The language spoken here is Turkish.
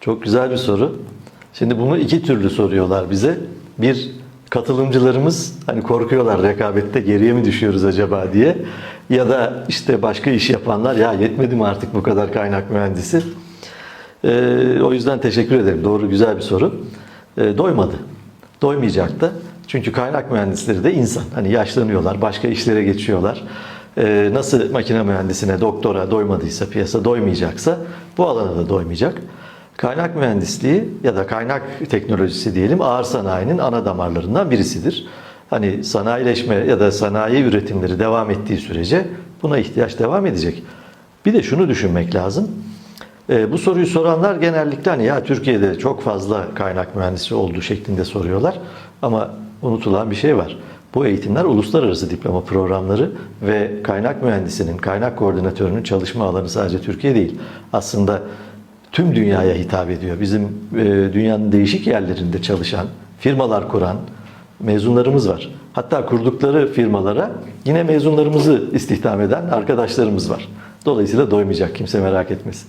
Çok güzel bir soru. Şimdi bunu iki türlü soruyorlar bize. Bir katılımcılarımız hani korkuyorlar rekabette geriye mi düşüyoruz acaba diye. Ya da işte başka iş yapanlar ya yetmedi mi artık bu kadar kaynak mühendisi. Ee, o yüzden teşekkür ederim. Doğru güzel bir soru. Ee, doymadı. Doymayacak da. Çünkü kaynak mühendisleri de insan. Hani yaşlanıyorlar, başka işlere geçiyorlar. Ee, nasıl makine mühendisine, doktora doymadıysa, piyasa doymayacaksa bu alana da doymayacak. Kaynak mühendisliği ya da kaynak teknolojisi diyelim ağır sanayinin ana damarlarından birisidir. Hani sanayileşme ya da sanayi üretimleri devam ettiği sürece buna ihtiyaç devam edecek. Bir de şunu düşünmek lazım. E, bu soruyu soranlar genellikle hani ya Türkiye'de çok fazla kaynak mühendisi olduğu şeklinde soruyorlar. Ama unutulan bir şey var. Bu eğitimler uluslararası diploma programları ve kaynak mühendisinin, kaynak koordinatörünün çalışma alanı sadece Türkiye değil. Aslında tüm dünyaya hitap ediyor. Bizim e, dünyanın değişik yerlerinde çalışan, firmalar kuran mezunlarımız var. Hatta kurdukları firmalara yine mezunlarımızı istihdam eden arkadaşlarımız var. Dolayısıyla doymayacak kimse merak etmesin.